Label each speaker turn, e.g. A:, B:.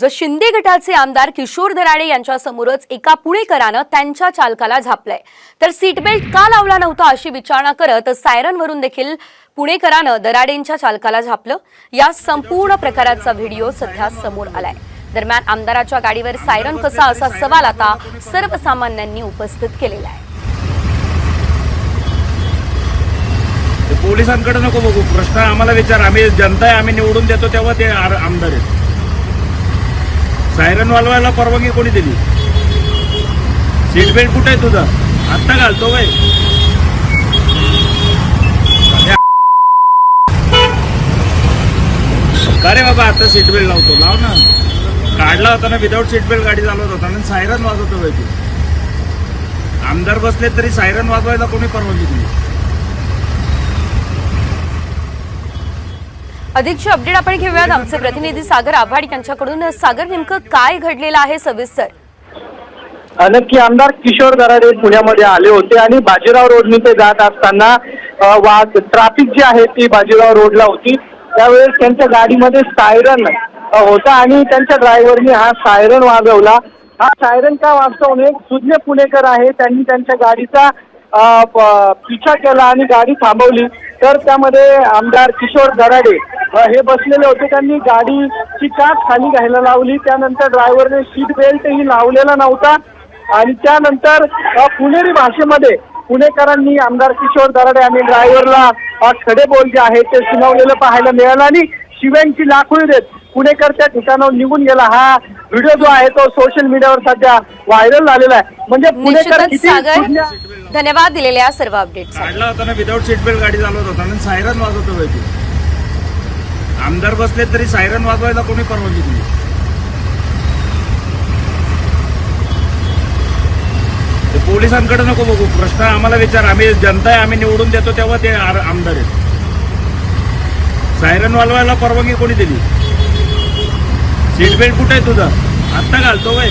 A: जर शिंदे गटाचे आमदार किशोर दराडे यांच्यासमोरच एका पुणेकरानं त्यांच्या चालकाला झापलंय. तर सीट बेल्ट का लावला नव्हता अशी विचारणा करत सायरनवरून देखील पुणेकरानं दराडेंच्या चालकाला झापलं. या संपूर्ण प्रकाराचा व्हिडिओ सध्या समोर आलाय. दरम्यान आमदाराच्या गाडीवर सायरन कसा असा सवाल आता सर्वसामान्यांनी उपस्थित केलेला आहे.
B: पोलिसांकडे नको बघू. प्रश्न आम्हाला विचार. आम्ही जनता आहे आम्ही निवडून देतो तेव्हा ते आमदार आहेत. सायरन वाजवायला परवानगी कोणी दिली? सीट बेल्ट कुठे आहे तुझा? आत्ता घालतो काय का रे बाबा आता सीट बेल्ट लावतो? लाव ना. काढला होता ना विदाऊट सीट बेल्ट गाडी चालवत होता. आणि सायरन वाजवतो बाई तू. आमदार बसले तरी सायरन वाजवायला कोणी परवानगी दिली?
A: अधिकची अपडेट आपण घेऊयात. आमचे प्रतिनिधी सागर आव्हाड यांच्याकडून. सागर नेमकं काय घडलेलं आहे सविस्तर?
C: नक्की आमदार किशोर दराडे पुण्यामध्ये आले होते आणि बाजीराव रोडनी ते जात असताना अ, वाहत ट्राफिक जी आहे ती बाजीराव रोडला होती. त्यावेळेस त्यांच्या गाडीमध्ये सायरन होता आणि त्यांच्या ड्रायव्हरने हा सायरन वाजवला. हा सायरन का वाजवणे? एक सुज्ञ पुणेकर आहे. त्यांनी त्यांच्या गाडीचा पिछा केला आणि गाडी थांबवली. तर त्यामध्ये आमदार किशोर दराडे हे बसलेले होते. त्यांनी गाडीची काच खाली घ्यायला लावली. त्यानंतर ड्रायव्हरने सीट बेल्टही लावलेला नव्हता. आणि त्यानंतर पुणेरी भाषेमध्ये पुणेकरांनी आमदार किशोर दराडे आणि ड्रायव्हरला खडे बोल जे आहे ते सुनावलेलं पाहायला मिळालं. आणि शिव्यांची लाखोळी देत पुणेकर त्या ठिकाणावर निघून गेला. हा व्हिडिओ जो आहे तो सोशल मीडियावर सध्या व्हायरल झालेला आहे. म्हणजे पुणेकर किती
A: धन्यवाद दिलेल्या सर्व अपडेटसाठी
B: काढला होता ना विदाऊट सीट बेल्ट गाडी चालवत होता. आणि सायरन वाजवतो आमदार बसले तरी सायरन वाजवायला कोणी परवानगी दिली? ते पोलिसांकडे नको बघू. प्रश्न आम्हाला विचार. आम्ही जनता आहे आम्ही निवडून देतो तेव्हा ते आमदार आहेत. सायरन वाजवायला परवानगी कोणी दिली? सीट बेल्ट कुठे आहे तुझा? आत्ता घालतो भाई